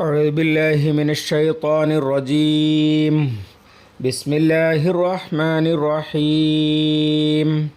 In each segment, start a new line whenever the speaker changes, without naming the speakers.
أعوذ بالله من الشيطان الرجيم. بسم الله الرحمن الرحيم.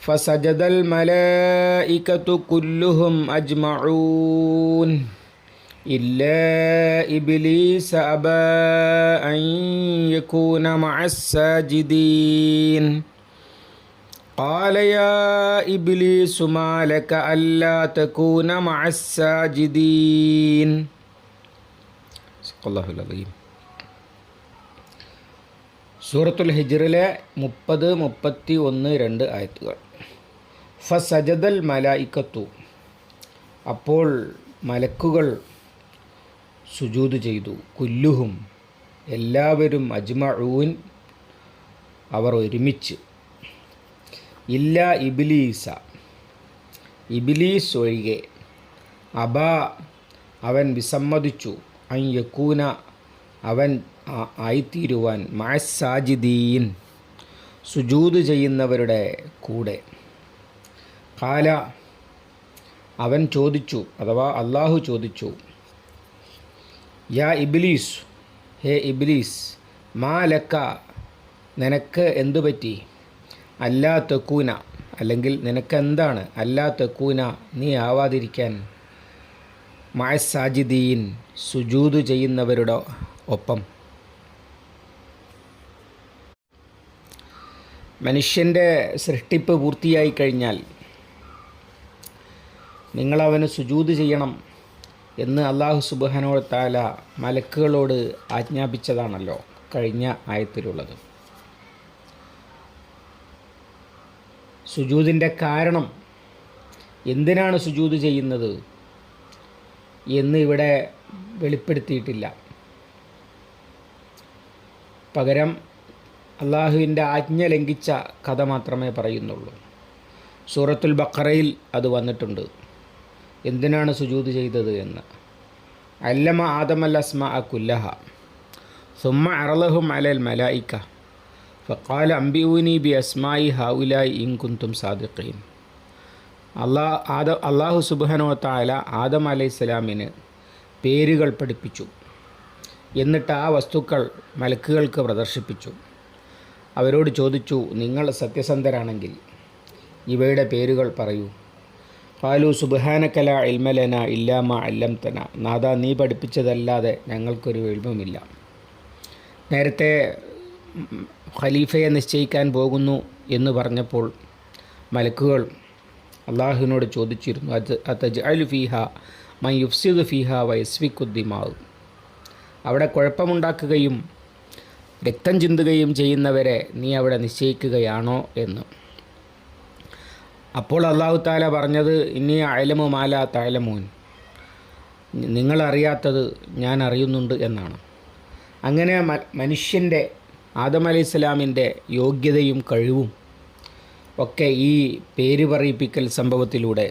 فسجد الملائكة كلهم أجمعون. إلا إبليس أبى أن يكون مع الساجدين. قال يا إبليس ما لك ألا تكون مع الساجدين صدق الله العظيم സൂറത്തുൽ ഹിജ്റിലെ മുപ്പത് മുപ്പത്തി ഒന്ന് രണ്ട് ആയത്തുകൾ ഫസജദൽ മലായിക്കത്തു അപ്പോൾ മലക്കുകൾ സുജൂത് ചെയ്തു കുല്ലുഹും എല്ലാവരും അജ്മഊൻ അവർ ഒരുമിച്ച് ഇല്ല ഇബിലീസ. ഇബിലീസ് ഒഴികെ അബ അവൻ വിസമ്മതിച്ചു. അൻ യക്കൂന അവൻ ആയിത്തീരുവാൻ മാസാജിദീൻ സുജൂത് ചെയ്യുന്നവരുടെ കൂടെ. കാല അവൻ ചോദിച്ചു അഥവാ അള്ളാഹു ചോദിച്ചു യാ ഇബിലീസ് ഹേ ഇബിലീസ് മാ ലക്ക നിനക്ക് എന്തു പറ്റി അല്ലാ തെക്കൂന അല്ലെങ്കിൽ നിനക്കെന്താണ്? അല്ലാ തെക്കൂന നീ ആവാതിരിക്കാൻ. മായസാജിദീൻ സുജൂത് ചെയ്യുന്നവരുടെ ഒപ്പം. മനുഷ്യന്റെ സൃഷ്ടിപ്പ് പൂർത്തിയായി കഴിഞ്ഞാൽ നിങ്ങളവന് സുജൂത് ചെയ്യണം എന്ന് അള്ളാഹു സുബാനോ താല മലക്കുകളോട് ആജ്ഞാപിച്ചതാണല്ലോ കഴിഞ്ഞ ആയത്തിലുള്ളത്. സുജൂതിന്റെ കാരണം. എന്തിനാണ് സുജൂത് ചെയ്യുന്നത്? എന്ന് ഇവിടെ വെളിപ്പെടുത്തിയിട്ടില്ല. പകരം അള്ളാഹുവിന്റെ ആജ്ഞ ലംഘിച്ച കഥ മാത്രമേ പറയുന്നുള്ളൂ. സൂറത്തുൽ ബക്കറയിൽ അത് വന്നിട്ടുണ്ട്. എന്തിനാണ് സുജൂത് ചെയ്തത് എന്ന്. അല്ലമ ആദമൽ അസ്മ അ കുല്ലഹ. സുമ്മ അറലഹും അലൽ മലായിക്ക. ഫക്കാല അംബിഊനി ബി അസ്മായി ഹൗലായി ഇൻ കുന്തും സാദിഖീൻ അള്ളാ ആദ അള്ളാഹു സുബാനോ താല ആദം അലൈഹി പേരുകൾ പഠിപ്പിച്ചു. എന്നിട്ട് ആ വസ്തുക്കൾ മലക്കുകൾക്ക് പ്രദർശിപ്പിച്ചു. അവരോട് ചോദിച്ചു നിങ്ങൾ സത്യസന്ധരാണെങ്കിൽ ഇവയുടെ പേരുകൾ പറയൂ. പാലു സുബാനക്കല ഇൽമലന ഇല്ലാമ അല്ലംതന. നാദ നീ പഠിപ്പിച്ചതല്ലാതെ ഞങ്ങൾക്കൊരു എഴുതുമില്ല നേരത്തെ ഖലീഫയെ നിശ്ചയിക്കാൻ പോകുന്നു എന്ന് പറഞ്ഞപ്പോൾ മലക്കുകൾ അള്ളാഹുവിനോട് ചോദിച്ചിരുന്നു അത് അതജ് അൽ ഫീഹ മൈ യുഫ്സിദ് ഫീഹ വയസ്വിക്കുദ്ദിമാവ് അവിടെ കുഴപ്പമുണ്ടാക്കുകയും രക്തം ചിന്തുകയും ചെയ്യുന്നവരെ നീ അവിടെ നിശ്ചയിക്കുകയാണോ എന്ന്. അപ്പോൾ അള്ളാഹു താല പറഞ്ഞത് ഇനി അയലമു മാല തായലമോൻ നിങ്ങളറിയാത്തത് ഞാൻ അറിയുന്നുണ്ട് എന്നാണ്. അങ്ങനെ മനുഷ്യന്റെ ആദം അലി ഇസ്ലാമിന്റെ യോഗ്യതയും കഴിവും ഒക്കെ ഈ പേര് പറയിപ്പിക്കൽ സംഭവത്തിലൂടെ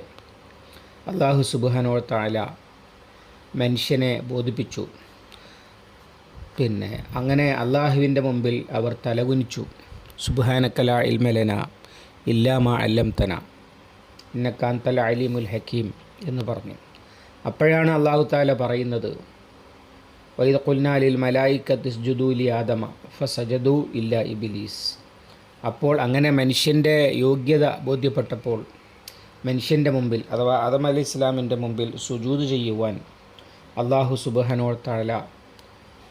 അള്ളാഹു സുബാനോ താല മനുഷ്യനെ ബോധിപ്പിച്ചു. പിന്നെ അങ്ങനെ അള്ളാഹുവിന്റെ മുമ്പിൽ അവർ തലകുനിച്ചു. സുബാനക്കല ഇൽമലന ഇല്ലാമ അല്ലംതന. ഇന്നക്കാന്തല അലിമുൽ ഹക്കീം എന്ന് പറഞ്ഞു. അപ്പോഴാണ് അള്ളാഹു താല പറയുന്നത് വൈദ കുൽനാലിൽ മലായിക്കത്ത് ജുദൂലി ആദമ ഫസജദു ഇല്ല ഇബിലീസ് അപ്പോൾ അങ്ങനെ മനുഷ്യന്റെ യോഗ്യത ബോധ്യപ്പെട്ടപ്പോൾ മനുഷ്യന്റെ മുമ്പിൽ അഥവാ ആദം അലി ഇസ്ലാമിന്റെ മുമ്പിൽ സുജൂത് ചെയ്യുവാൻ അള്ളാഹു സുബഹനോ തഴല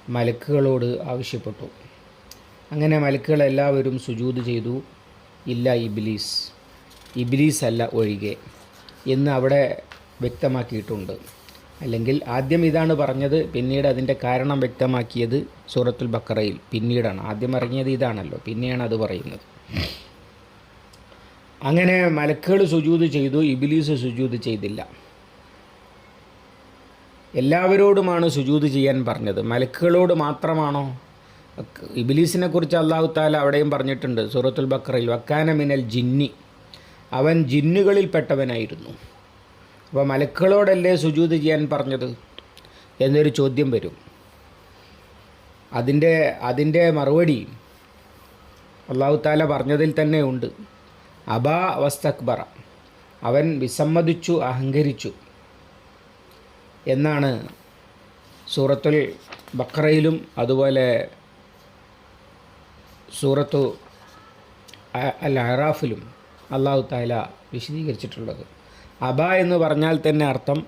മലക്കുകളോട് ആവശ്യപ്പെട്ടു. അങ്ങനെ മലക്കുകളെല്ലാവരും സുജൂത് ചെയ്തു. ഇല്ല ഇബിലീസ്. ഇബിലീസ് അല്ല ഒഴികെ എന്ന് അവിടെ വ്യക്തമാക്കിയിട്ടുണ്ട്. അല്ലെങ്കിൽ ആദ്യം ഇതാണ് പറഞ്ഞത് പിന്നീട് അതിന്റെ കാരണം വ്യക്തമാക്കിയത് സൂറത്തുൽ ബക്കറയിൽ. പിന്നീടാണ്. ആദ്യം ഇറങ്ങിയത് ഇതാണല്ലോ. പിന്നെയാണ് അത് പറയുന്നത്. അങ്ങനെ മലക്കുകൾ സുജൂത് ചെയ്തു ഇബിലീസ് സുജൂത് ചെയ്തില്ല. എല്ലാവരോടുമാണ് സുജൂത് ചെയ്യാൻ പറഞ്ഞത്. മലക്കുകളോട് മാത്രമാണോ? ഇബിലീസിനെ കുറിച്ച് അള്ളാഹു താല അവിടെയും പറഞ്ഞിട്ടുണ്ട് സൂറത്തുൽ ബക്കറയിൽ. വക്കാന മിനൽ ജിന്നി. അവൻ ജിന്നുകളിൽപ്പെട്ടവനായിരുന്നു. അപ്പോൾ മലക്കുകളോടല്ലേ സുജൂത് ചെയ്യാൻ പറഞ്ഞത് എന്നൊരു ചോദ്യം വരും. അതിന്റെ അതിന്റെ മറുപടി അള്ളാഹു താല പറഞ്ഞതിൽ തന്നെ ഉണ്ട്. അബാ വസ്തക്ബറ. അവൻ വിസമ്മതിച്ചു അഹങ്കരിച്ചു എന്നാണ് സൂറത്തുൽ ബക്രയിലും അതുപോലെ സൂറത്തു അൽ അറാഫിലും അള്ളാഹു താല വിശദീകരിച്ചിട്ടുള്ളത്. അബ എന്ന് പറഞ്ഞാൽ തന്നെ അർത്ഥം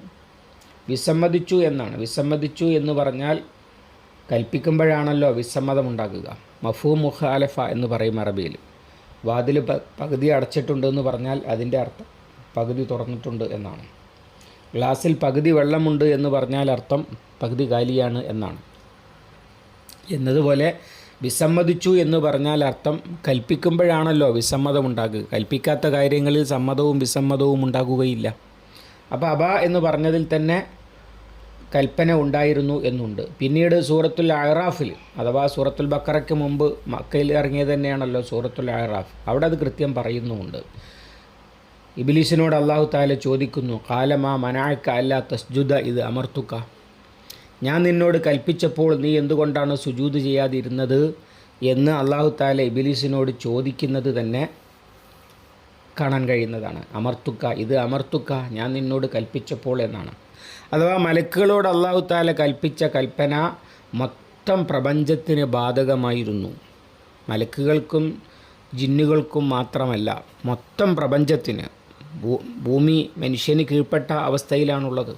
വിസമ്മതിച്ചു എന്നാണ്. വിസമ്മതിച്ചു എന്ന് പറഞ്ഞാൽ കൽപ്പിക്കുമ്പോഴാണല്ലോ വിസമ്മതമുണ്ടാക്കുക മഫൂ മുഖാലഫ എന്ന് പറയും അറബിയിൽ. വാതിൽ പകുതി അടച്ചിട്ടുണ്ട് എന്ന് പറഞ്ഞാൽ അതിന്റെ അർത്ഥം പകുതി തുറന്നിട്ടുണ്ട് എന്നാണ്. ഗ്ലാസ്സിൽ പകുതി വെള്ളമുണ്ട് എന്ന് പറഞ്ഞാൽ അർത്ഥം പകുതി കാലിയാണ് എന്നാണ്. എന്നതുപോലെ വിസമ്മതിച്ചു എന്ന് പറഞ്ഞാൽ അർത്ഥം കൽപ്പിക്കുമ്പോഴാണല്ലോ വിസമ്മതം ഉണ്ടാകുക. കൽപ്പിക്കാത്ത കാര്യങ്ങളിൽ സമ്മതവും വിസമ്മതവും ഉണ്ടാകുകയില്ല. അപ്പോൾ അബ എന്ന് പറഞ്ഞതിൽ തന്നെ കൽപ്പന ഉണ്ടായിരുന്നു എന്നുണ്ട്. പിന്നീട് സൂറത്തുൽ അഹ്റാഫിൽ അഥവാ സൂറത്തുൽ ബക്കറയ്ക്ക് മുമ്പ് മക്കയിൽ ഇറങ്ങിയത് തന്നെയാണല്ലോ സൂറത്തുൽ അഹ്റാഫ്. അവിടെ അത് കൃത്യം പറയുന്നുമുണ്ട്. ഇബിലീസിനോട് അള്ളാഹു താല ചോദിക്കുന്നു കാലമാ മനാഴ്ക്ക അല്ല തസ്ജുദ ഇത് അമർത്തുക്ക ഞാൻ നിന്നോട് കൽപ്പിച്ചപ്പോൾ നീ എന്തുകൊണ്ടാണ് സുജൂത് ചെയ്യാതിരുന്നത് എന്ന് അള്ളാഹു താല ഇബിലീസിനോട് ചോദിക്കുന്നത് തന്നെ കാണാൻ കഴിയുന്നതാണ്. അമർത്തുക്ക ഇത് അമർത്തുക്ക ഞാൻ നിന്നോട് കൽപ്പിച്ചപ്പോൾ എന്നാണ്. അഥവാ മലക്കുകളോട് അള്ളാഹു താല കൽപ്പിച്ച കൽപ്പന മൊത്തം പ്രപഞ്ചത്തിന് ബാധകമായിരുന്നു. മലക്കുകൾക്കും ജിന്നുകൾക്കും മാത്രമല്ല മൊത്തം പ്രപഞ്ചത്തിന്. ഭൂമി മനുഷ്യന് കീഴ്പ്പെട്ട അവസ്ഥയിലാണുള്ളത്.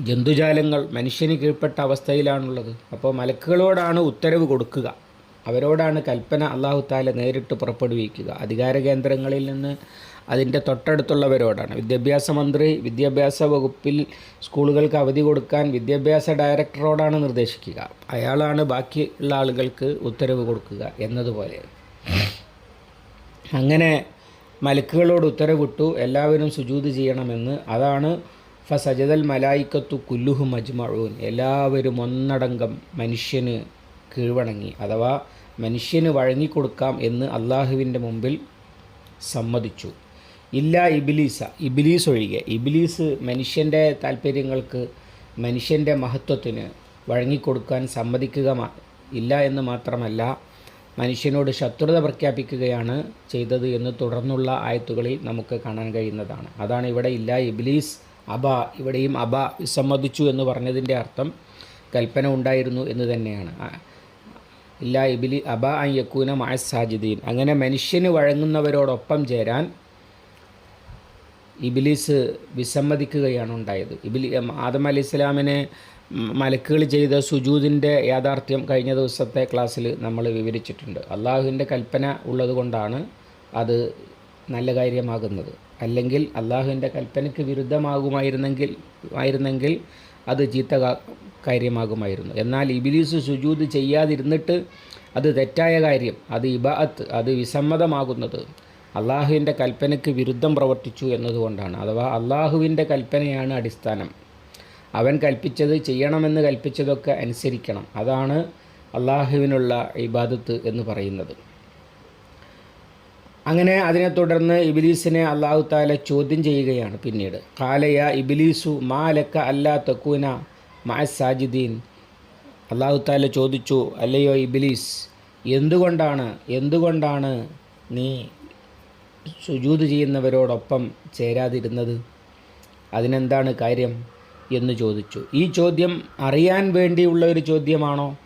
ജന്തുജാലങ്ങൾ മനുഷ്യന് കീഴ്പ്പെട്ട അവസ്ഥയിലാണുള്ളത്. അപ്പോൾ മലക്കുകളോടാണ് ഉത്തരവ് കൊടുക്കുക. അവരോടാണ് കൽപ്പന അള്ളാഹു താല നേരിട്ട് പുറപ്പെടുവിക്കുക. അധികാര കേന്ദ്രങ്ങളിൽ നിന്ന് അതിന്റെ തൊട്ടടുത്തുള്ളവരോടാണ്. വിദ്യാഭ്യാസ മന്ത്രി വിദ്യാഭ്യാസ വകുപ്പിൽ സ്കൂളുകൾക്ക് അവധി കൊടുക്കാൻ വിദ്യാഭ്യാസ ഡയറക്ടറോടാണ് നിർദ്ദേശിക്കുക. അയാളാണ് ബാക്കിയുള്ള ആളുകൾക്ക് ഉത്തരവ് കൊടുക്കുക എന്നതുപോലെ. അങ്ങനെ മലക്കുകളോട് ഉത്തരവിട്ടു. എല്ലാവരും സുജൂത് ചെയ്യണമെന്ന്. അതാണ് ഫസജദൽ മലായിക്കത്തു കുല്ലുഹു മജ്മഴൂൻ എല്ലാവരും ഒന്നടങ്കം മനുഷ്യന് കീഴ്വണങ്ങി. അഥവാ മനുഷ്യന് വഴങ്ങിക്കൊടുക്കാം എന്ന് അള്ളാഹുവിന്റെ മുമ്പിൽ സമ്മതിച്ചു. ഇല്ല ഇബിലീസ ഇബിലീസ് ഒഴികെ ഇബിലീസ് മനുഷ്യന്റെ താല്പര്യങ്ങൾക്ക് മനുഷ്യന്റെ മഹത്വത്തിന് വഴങ്ങിക്കൊടുക്കാൻ സമ്മതിക്കുക ഇല്ല എന്ന് മാത്രമല്ല മനുഷ്യനോട് ശത്രുത പ്രഖ്യാപിക്കുകയാണ് ചെയ്തത് എന്ന് തുടർന്നുള്ള ആയത്തുകളിൽ നമുക്ക് കാണാൻ കഴിയുന്നതാണ്. അതാണ് ഇവിടെ ഇല്ല ഇബിലീസ് അബ ഇവിടെയും അബ വിസമ്മതിച്ചു എന്ന് പറഞ്ഞതിന്റെ അർത്ഥം കൽപ്പന ഉണ്ടായിരുന്നു എന്ന് തന്നെയാണ്. ഇല്ല ഇബിലി അബ അൻ യക്കൂന മായ സാജിദീൻ. അങ്ങനെ മനുഷ്യന് വഴങ്ങുന്നവരോടൊപ്പം ചേരാൻ ഇബിലീസ് വിസമ്മതിക്കുകയാണ് ഉണ്ടായത്. ഇബിലി ആദം അലി ഇസ്ലാമിനെ മലക്കുകൾ ചെയ്ത സുജൂദിന്റെ യാഥാർത്ഥ്യം കഴിഞ്ഞ ദിവസത്തെ ക്ലാസ്സിൽ നമ്മൾ വിവരിച്ചിട്ടുണ്ട്. അള്ളാഹുവിന്റെ കൽപ്പന ഉള്ളതുകൊണ്ടാണ് അത് നല്ല കാര്യമാകുന്നത്. അല്ലെങ്കിൽ അള്ളാഹുവിന്റെ കൽപ്പനയ്ക്ക് വിരുദ്ധമാകുമായിരുന്നെങ്കിൽ ആയിരുന്നെങ്കിൽ അത് ചീത്ത കാര്യമാകുമായിരുന്നു. എന്നാൽ ഇബിലീസ് സുജൂദ് ചെയ്യാതിരുന്നിട്ട് അത് തെറ്റായ കാര്യം. അത് ഇബാഅത്ത് അത് വിസമ്മതമാകുന്നത് അള്ളാഹുവിന്റെ കൽപ്പനയ്ക്ക് വിരുദ്ധം പ്രവർത്തിച്ചു എന്നതുകൊണ്ടാണ്. അഥവാ അള്ളാഹുവിന്റെ കൽപ്പനയാണ് അടിസ്ഥാനം. അവൻ കൽപ്പിച്ചത് ചെയ്യണമെന്ന് കൽപ്പിച്ചതൊക്കെ അനുസരിക്കണം. അതാണ് അള്ളാഹുവിനുള്ള ഇബാദത്ത് എന്ന് പറയുന്നത്. അങ്ങനെ അതിനെ തുടർന്ന് ഇബിലീസിനെ അള്ളാഹു താല ചോദ്യം ചെയ്യുകയാണ് പിന്നീട്. കാലയ ഇബിലീസു മാലക്ക അല്ലാ തക്കൂന മാ സാജിദ്ദീൻ അള്ളാഹു താല ചോദിച്ചു അല്ലയോ ഇബിലീസ് എന്തുകൊണ്ടാണ് എന്തുകൊണ്ടാണ് നീ സുജൂത് ചെയ്യുന്നവരോടൊപ്പം ചേരാതിരുന്നത്? അതിനെന്താണ് കാര്യം? എന്ന് ചോദിച്ചു. ഈ ചോദ്യം അറിയാൻ വേണ്ടിയുള്ള ഒരു ചോദ്യമാണോ?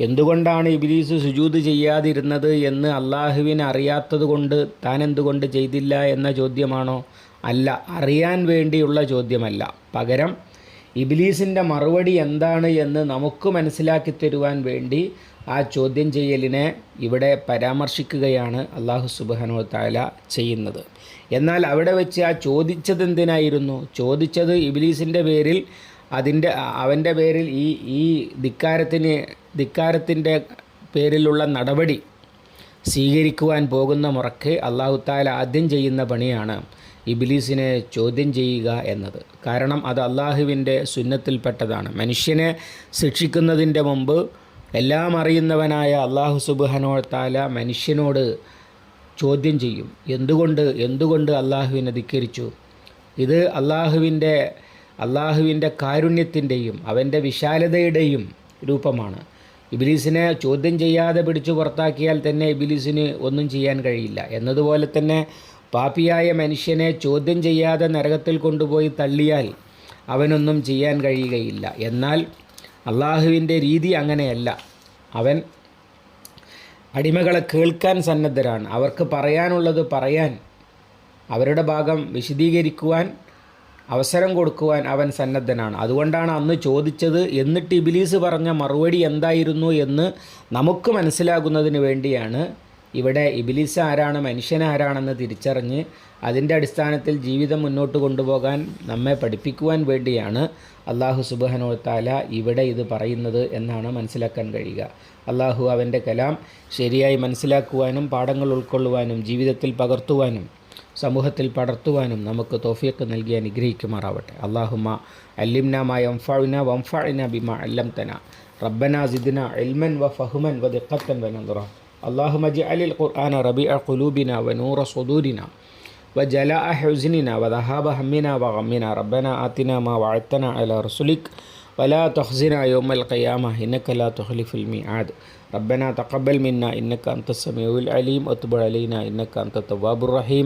എന്തുകൊണ്ടാണ് ഇബിലീസ് സുജൂത് ചെയ്യാതിരുന്നത് എന്ന് അള്ളാഹുവിന് അറിയാത്തതുകൊണ്ട് താൻ എന്തുകൊണ്ട് ചെയ്തില്ല എന്ന ചോദ്യമാണോ? അല്ല അറിയാൻ വേണ്ടിയുള്ള ചോദ്യമല്ല. പകരം ഇബിലീസിന്റെ മറുപടി എന്താണ് എന്ന് നമുക്ക് മനസ്സിലാക്കി തരുവാൻ വേണ്ടി ആ ചോദ്യം ചെയ്യലിനെ ഇവിടെ പരാമർശിക്കുകയാണ് അള്ളാഹു സുബാനോ താല ചെയ്യുന്നത്. എന്നാൽ അവിടെ വെച്ച് ആ ചോദിച്ചത് എന്തിനായിരുന്നു? ചോദിച്ചത് ഇബിലീസിന്റെ പേരിൽ അതിന്റെ അവന്റെ പേരിൽ ഈ ഈ ധിക്കാരത്തിന് ധിക്കാരത്തിന്റെ പേരിലുള്ള നടപടി സ്വീകരിക്കുവാൻ പോകുന്ന മുറക്ക് അള്ളാഹു താല ആദ്യം ചെയ്യുന്ന പണിയാണ് ഇബിലീസിനെ ചോദ്യം ചെയ്യുക എന്നത്. കാരണം അത് അള്ളാഹുവിന്റെ സുന്നത്തിൽപ്പെട്ടതാണ്. മനുഷ്യനെ ശിക്ഷിക്കുന്നതിന്റെ മുമ്പ് എല്ലാം അറിയുന്നവനായ അള്ളാഹു സുബുഹനോത്താല താല മനുഷ്യനോട് ചോദ്യം ചെയ്യും. എന്തുകൊണ്ട് എന്തുകൊണ്ട് അള്ളാഹുവിനെ ധിക്കരിച്ചു? ഇത് അള്ളാഹുവിന്റെ അള്ളാഹുവിന്റെ കാരുണ്യത്തിന്റെയും അവന്റെ വിശാലതയുടെയും രൂപമാണ്. ഇബിലീസിനെ ചോദ്യം ചെയ്യാതെ പിടിച്ചു പുറത്താക്കിയാൽ തന്നെ ഇബിലീസിന് ഒന്നും ചെയ്യാൻ കഴിയില്ല. എന്നതുപോലെ തന്നെ പാപിയായ മനുഷ്യനെ ചോദ്യം ചെയ്യാതെ നരകത്തിൽ കൊണ്ടുപോയി തള്ളിയാൽ അവനൊന്നും ചെയ്യാൻ കഴിയുകയില്ല. എന്നാൽ അള്ളാഹുവിന്റെ രീതി അങ്ങനെയല്ല. അവൻ അടിമകളെ കേൾക്കാൻ സന്നദ്ധരാണ്. അവർക്ക് പറയാനുള്ളത് പറയാൻ അവരുടെ ഭാഗം വിശദീകരിക്കുവാൻ അവസരം കൊടുക്കുവാൻ അവൻ സന്നദ്ധനാണ്. അതുകൊണ്ടാണ് അന്ന് ചോദിച്ചത് എന്നിട്ട് ഇബിലീസ് പറഞ്ഞ മറുപടി എന്തായിരുന്നു എന്ന് നമുക്ക് മനസ്സിലാകുന്നതിന് വേണ്ടിയാണ് ഇവിടെ ഇബിലീസ് ആരാണ് മനുഷ്യൻ ആരാണെന്ന് തിരിച്ചറിഞ്ഞ് അതിന്റെ അടിസ്ഥാനത്തിൽ ജീവിതം മുന്നോട്ട് കൊണ്ടുപോകാൻ നമ്മെ പഠിപ്പിക്കുവാൻ വേണ്ടിയാണ് അള്ളാഹു സുബഹനോ താല ഇവിടെ ഇത് പറയുന്നത് എന്നാണ് മനസ്സിലാക്കാൻ കഴിയുക. അള്ളാഹു അവന്റെ കലാം ശരിയായി മനസ്സിലാക്കുവാനും പാഠങ്ങൾ ഉൾക്കൊള്ളുവാനും ജീവിതത്തിൽ പകർത്തുവാനും സമൂഹത്തിൽ പടർത്തുവാനും നമുക്ക് തോഫിയൊക്കെ നൽകി അനുഗ്രഹിക്കുമാറാവട്ടെ അള്ളാഹുമ അല്ലിംന വംഫാവിന വംഫാഇന ബിമ അല്ലംതന റബ്ബന സിദ്ന ഇൽമൻ വ ഫഹുമൻ വ ദിഖത്തൻ വ നദറ اللهم اجعل القرآن ربيع قلوبنا ونور صدورنا وجلاء حزننا وذهاب همنا وغمنا ربنا آتنا ما وعدتنا على رسلك ولا تخزنا يوم القيامة إنك لا تخلف الميعاد ربنا تقبل منا إنك أنت السميع العليم وتب علينا إنك أنت التواب الرحيم